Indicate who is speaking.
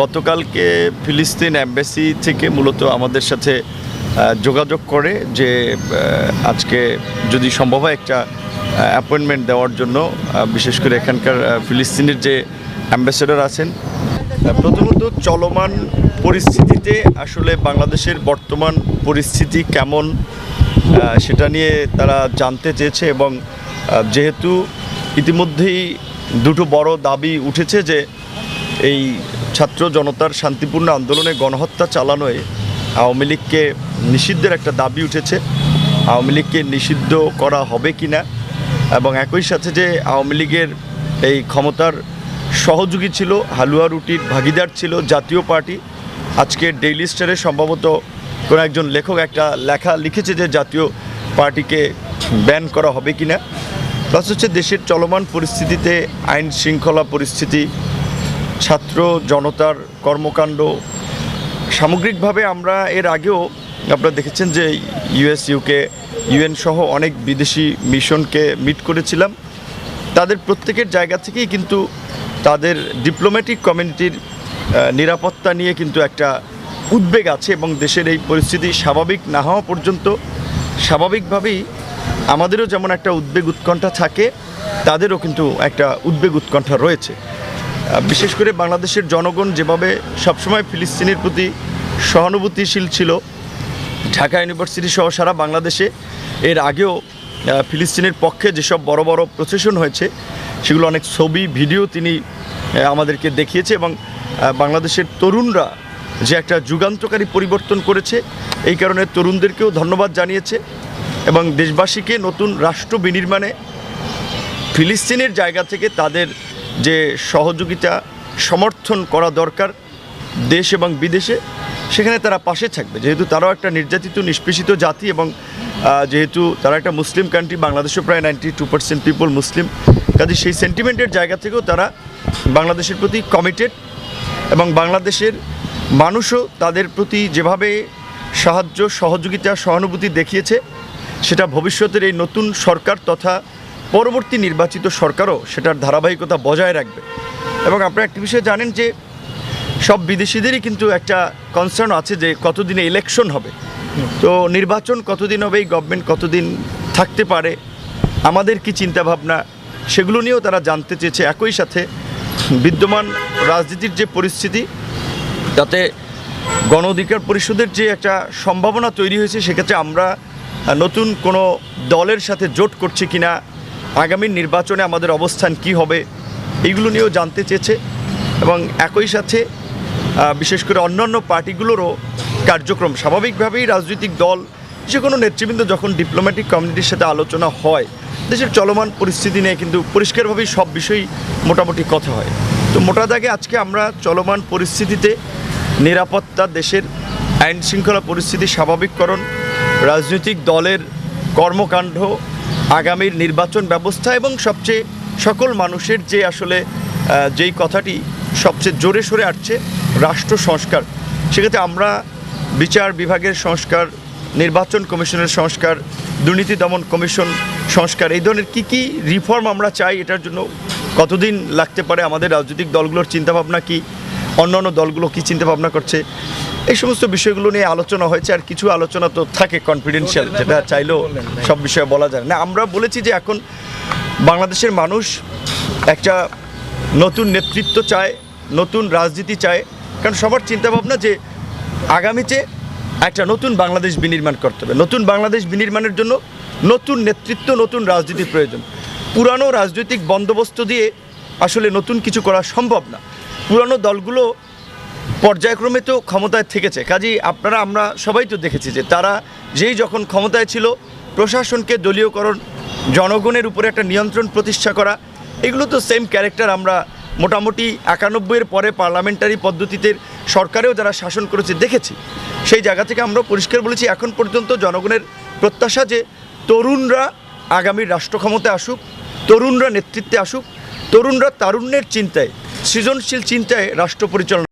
Speaker 1: গতকালকে ফিলিস্তিন অ্যাম্বাসি থেকে মূলত আমাদের সাথে যোগাযোগ করে যে আজকে যদি সম্ভব হয় একটা অ্যাপয়েন্টমেন্ট দেওয়ার জন্য বিশেষ করে এখানকার ফিলিস্তিনের যে অ্যাম্বাসেডর আছেন। প্রথমত চলমান পরিস্থিতিতে আসলে বাংলাদেশের বর্তমান পরিস্থিতি কেমন সেটা নিয়ে তারা জানতে চেয়েছে এবং যেহেতু ইতিমধ্যেই দুটো বড় দাবি উঠেছে যে এই ছাত্র জনতার শান্তিপূর্ণ আন্দোলনে গণহত্যা চালানোয় আওয়ামী লীগকে নিষিদ্ধের একটা দাবি উঠেছে। আওয়ামী লীগকে নিষিদ্ধ করা হবে কি না এবং একই সাথে যে আওয়ামী লীগের এই ক্ষমতার সহযোগী ছিল, হালুয়া রুটির ভাগিদার ছিল জাতীয় পার্টি, আজকে ডেইলি স্টারে সম্ভবত কোনো একজন লেখক একটা লেখা লিখেছে যে জাতীয় পার্টিকে ব্যান করা হবে কি না প্লাস হচ্ছে দেশের চলমান পরিস্থিতিতে আইন শৃঙ্খলা পরিস্থিতি ছাত্র জনতার কর্মকাণ্ড। সামগ্রিকভাবে আমরা এর আগেও আপনারা দেখেছেন যে ইউএস ইউকে, ইউএন সহ অনেক বিদেশি মিশনকে মিট করেছিলাম। তাদের প্রত্যেকের জায়গা থেকেই কিন্তু তাদের ডিপ্লোম্যাটিক কমিউনিটির নিরাপত্তা নিয়ে কিন্তু একটা উদ্বেগ আছে এবং দেশের এই পরিস্থিতি স্বাভাবিক না হওয়া পর্যন্ত স্বাভাবিকভাবেই আমাদেরও যেমন একটা উদ্বেগ উৎকণ্ঠা থাকে, তাদেরও কিন্তু একটা উদ্বেগ উৎকণ্ঠা রয়েছে। বিশেষ করে বাংলাদেশের জনগণ যেভাবে সবসময় ফিলিস্তিনের প্রতি সহানুভূতিশীল ছিল, ঢাকা ইউনিভার্সিটি সহ সারা বাংলাদেশে, এর আগেও ফিলিস্তিনের পক্ষে যেসব বড় বড় প্রসেশন হয়েছে, সেগুলো অনেক ছবি ভিডিও তিনি আমাদেরকে দেখিয়েছে এবং বাংলাদেশের তরুণরা যে একটা যুগান্তকারী পরিবর্তন করেছে, এই কারণে তরুণদেরকেও ধন্যবাদ জানিয়েছে এবং দেশবাসীকে নতুন রাষ্ট্র বিনির্মাণে ফিলিস্তিনের জায়গা থেকে তাদের যে সহযোগিতা সমর্থন করা দরকার দেশ এবং বিদেশে, সেখানে তারা পাশে থাকবে। যেহেতু তারাও একটা নির্যাতিত, নিষ্পেষিত জাতি এবং যেহেতু তারা একটা মুসলিম কান্ট্রি বাংলাদেশে প্রায় ninety two percent people Muslim, কাজে সেই সেন্টিমেন্টের জায়গা থেকেও তারা বাংলাদেশের প্রতি কমিটেড এবং বাংলাদেশের মানুষও তাদের প্রতি যেভাবে সাহায্য, সহযোগিতা, সহানুভূতি দেখিয়েছে, সেটা ভবিষ্যতের এই নতুন সরকার তথা পরবর্তী নির্বাচিত সরকারও সেটার ধারাবাহিকতা বজায় রাখবে। এবং আপনারা একটি বিষয় জানেন যে, সব বিদেশিদেরই কিন্তু একটা কনসার্ন আছে যে কতদিনে ইলেকশন হবে। তো নির্বাচন কতদিন হবে, এই গভর্নমেন্ট কতদিন থাকতে পারে, আমাদের কি চিন্তাভাবনা, সেগুলো নিয়েও তারা জানতে চেয়েছে। একই সাথে বিদ্যমান রাজনীতির যে পরিস্থিতি, তাতে গণ অধিকার পরিষদের যে একটা সম্ভাবনা তৈরি হয়েছে, সেক্ষেত্রে আমরা নতুন কোনো দলের সাথে জোট করছি কিনা আগামী নির্বাচনে আমাদের অবস্থান কি হবে, এইগুলো নিয়েও জানতে চেয়েছে এবং একই সাথে বিশেষ করে অন্যান্য পার্টিগুলোরও কার্যক্রম। স্বাভাবিকভাবেই রাজনৈতিক দল যে কোনো নেতৃবৃন্দ যখন ডিপ্লোম্যাটিক কমিউনিটির সাথে আলোচনা হয়, দেশের চলমান পরিস্থিতি নিয়ে কিন্তু পরিষ্কারভাবেই সব বিষয়ই মোটামুটি কথা হয়। তো মোটা দাগে আজকে আমরা চলমান পরিস্থিতিতে, নিরাপত্তা, দেশের আইন শৃঙ্খলা পরিস্থিতি, স্বাভাবিককরণ, রাজনৈতিক দলের কর্মকাণ্ড আগামীর নির্বাচন ব্যবস্থা এবং সবচেয়ে সকল মানুষের যে আসলে যেই কথাটি সবচেয়ে জোরে সরে আসছে, রাষ্ট্র সংস্কার। সেক্ষেত্রে আমরা বিচার বিভাগের সংস্কার, নির্বাচন কমিশনের সংস্কার, দুর্নীতি দমন কমিশন সংস্কার, এই ধরনের কী কী রিফর্ম আমরা চাই এটার জন্য কতদিন লাগতে পারে আমাদের রাজনৈতিক দলগুলোর চিন্তাভাবনা কি? অন্যান্য দলগুলো কী চিন্তাভাবনা করছে? এই সমস্ত বিষয়গুলো নিয়ে আলোচনা হয়েছে আর কিছু আলোচনা তো থাকে কনফিডেন্সিয়াল যেটা চাইলেও সব বিষয়ে বলা যায় না। আমরা বলেছি যে এখন বাংলাদেশের মানুষ একটা নতুন নেতৃত্ব চায় নতুন রাজনীতি চায়। কারণ সবার চিন্তাভাবনা যে আগামীতে একটা নতুন বাংলাদেশ বিনির্মাণ করতে হবে। নতুন বাংলাদেশ বিনির্মাণের জন্য নতুন নেতৃত্ব নতুন রাজনীতির প্রয়োজন। পুরানো রাজনৈতিক বন্দোবস্ত দিয়ে আসলে নতুন কিছু করা সম্ভব না। পুরানো দলগুলো পর্যায়ক্রমে তো ক্ষমতায় থেকেছে। কাজেই আপনারা, আমরা সবাই তো দেখেছি যে তারা যেই যখন ক্ষমতায় ছিল, প্রশাসনকে দলীয়করণ, জনগণের উপরে একটা নিয়ন্ত্রণ প্রতিষ্ঠা করা, এগুলো তো সেম ক্যারেক্টার আমরা মোটামুটি একানব্বইয়ের পরে পার্লামেন্টারি পদ্ধতিতে সরকারেও যারা শাসন করেছে দেখেছি। সেই জায়গা থেকে আমরা পরিষ্কার বলেছি, এখন পর্যন্ত জনগণের প্রত্যাশা যে তরুণরা আগামীর রাষ্ট্র ক্ষমতায় আসুক, তরুণরা নেতৃত্বে আসুক, তরুণরা তারুণ্যের চিন্তায় সৃজনশীল চিন্তায় রাষ্ট্র পরিচালনা